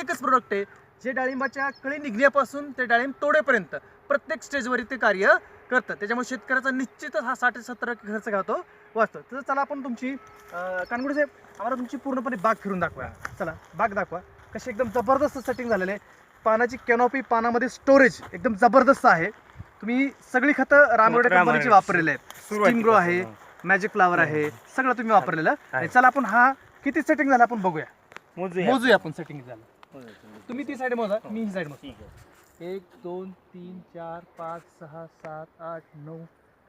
एकच प्रोडक्ट आहे जे डाळिंबाच्या कळी निघण्यापासून ते डाळिंब तोडेपर्यंत प्रत्येक स्टेजवर ते कार्य करतं. त्याच्यामुळे शेतकऱ्याचा निश्चितच हा साठ सत्तर टक्के खर्च होतो वाचतो. तर चला आपण तुमची कानगुडे साहेब आम्हाला तुमची पूर्णपणे बाग फिरून दाखवा. चला बाग दाखवा. कशी एकदम जबरदस्त सेटिंग झालेलं आहे. पानाची कॅनॉपी पानामध्ये स्टोरेज एकदम जबरदस्त आहे. तुम्ही सगळी खतं रामगडे. कंपनीची वापरलेली आहेत. ग्रो आहे मॅजिक फ्लावर आहे सगळं तुम्ही वापरलेलं. चला आपण हा किती सेटिंग झालं आपण बघूया. मोजूया. आपण सेटिंग झालं. तुम्ही ती साईड मोजा मी ही साईड मोजा एक दोन तीन चार पाच सहा सात आठ नऊ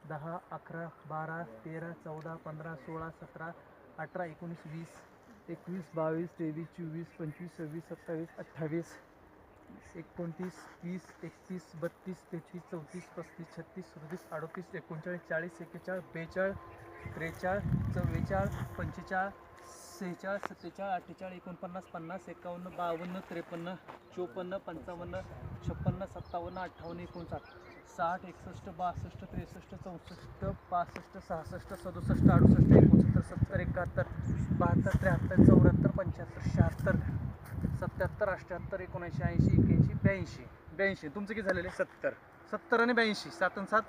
दहा अकरा बारा तेरा चौदा पंधरा सोळा सतरा अठरा एकोणीस वीस एकवीस बावीस तेवीस चोवीस पंचवीस सव्वीस सत्तावीस अठ्ठावीस एकोणतीस तीस एकतीस बत्तीस तेहतीस चौतीस पस्तीस छत्तीस सदतीस अडतीस एकोणचाळीस चाळीस एक्केचाळीस बेचाळीस त्रेचाळीस चव्वेचाळीस पंचेचाळीस सेहेचाळीस सत्तेचाळीस अठ्ठेचाळीस एकोणपन्नास पन्नास एकावन्न बावन्न त्रेपन्न चोपन्न पंचावन्न छप्पन्न सत्तावन्न अठ्ठावन्न एकोणसाठ साठ एकसष्ट बासष्ट त्रेसष्ट चौसष्ट पासष्ट सहासष्ट सदुसष्ट अडुसष्ट एकोणसत्तर सत्तर एकाहत्तर बहात्तर त्र्याहत्तर चौऱ्याहत्तर पंच्याहत्तर शहात्तर सत्याहत्तर अठ्ठ्याहत्तर एकोणऐंशी ऐंशी एक्याऐंशी ब्याऐंशी. ब्याऐंशी. तुमचं किती झालेले सत्तर. सत्तर आणि ब्याऐंशी. सात आणि सात?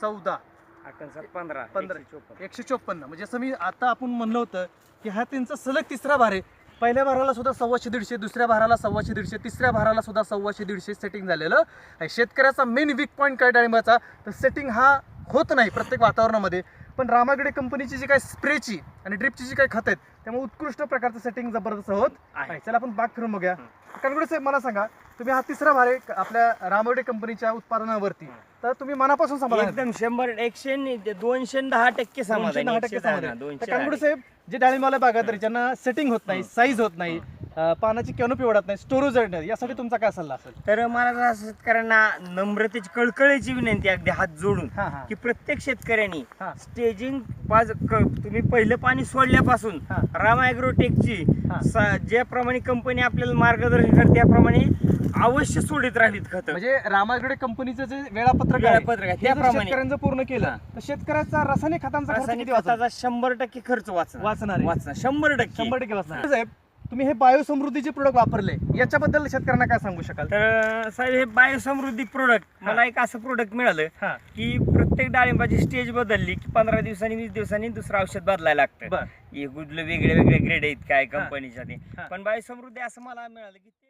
चौदा. पंधरा पंधरा. एकशे चोपन्न. म्हणजे असं मी आता आपण म्हणलं होतं की हा त्यांचा सलग तिसरा भार आहे. पहिल्या भाराला सुद्धा सव्वाशे दीडशे दुसऱ्या भाराला सव्वाशे दीडशे तिसऱ्या भाराला सुद्धा सव्वाशे दीडशे सेटिंग झालेलं. आहे शेतकऱ्याचा मेन वीक पॉईंट काय डाळिंबाचा? तर सेटिंग हा होत नाही प्रत्येक वातावरणामध्ये. पण रामागडे कंपनीची जी काय स्प्रेची आणि ड्रिपची जी काय खत आहेत त्यामुळे उत्कृष्ट प्रकारचं सेटिंग जबरदस्त होत आहे. चला आपण बाग फिरून बघूया. साहेब मला सांगा तुम्ही हा तिसरा भार आहे आपल्या रामागडे कंपनीच्या उत्पादनावरती तर तुम्ही मनापासून समाधान आहे? एकदम शंभर एकशे दोनशे दहा टक्के दोनशे समाधान दहा टक्के समाधान. कानगुडे साहेब जे डाळिंबाला बागायत ज्यांना सेटिंग होत नाही साईज होत नाही अं, पानाची कॅनोपी वाढत नाही स्टोरेज नाही यासाठी तुमचा काय सल्ला असेल तर मला जरा शेतकऱ्यांना नम्रतेची कळकळीची विनंती आहे, अगदी हात जोडून हा हा की प्रत्येक शेतकऱ्यांनी हा. स्टेजिंग क- तुम्ही पहिलं पाणी सोडल्यापासून हा. राम ॲग्रोटेकची हा. सा- ज्याप्रमाणे कंपनी आपल्याला मार्गदर्शन करते त्याप्रमाणे अवश्य सोडित राहावीत खत म्हणजे रामागडे कंपनीचं जे वेळापत्रक आहे वेळापत्रक आहे, ते जर त्याप्रमाणे. शेतकऱ्यांचं पूर्ण केलं. तर शेतकऱ्याचा रासायनिक खतांचा खर्च रासायनिक किती वाचणार खताचा शंभर टक्के खर्च वाचणार वाचणार आहे. वाचणार. शंभर टक्के. शंभर टक्के वाचणार. साहेब तुम्ही हे बायोसमृद्धीचे प्रोडक्ट वापरले. याच्याबद्दल शेतकऱ्यांना काय सांगू शकाल? तर साहेब हे बायोसमृद्धी प्रोडक्ट मला एक असं प्रोडक्ट मिळालं हा. की प्रत्येक डाळिंबाची स्टेज बदलली की पंधरा दिवसांनी वीस दिवसांनी दुसरं औषध बदलायला लागतं. बर. हे कुठलं वेगळे वेगळे ग्रेड आहेत काय कंपनीच्या ते. हा. पण बायोसमृद्धी असं मला मिळालं की ते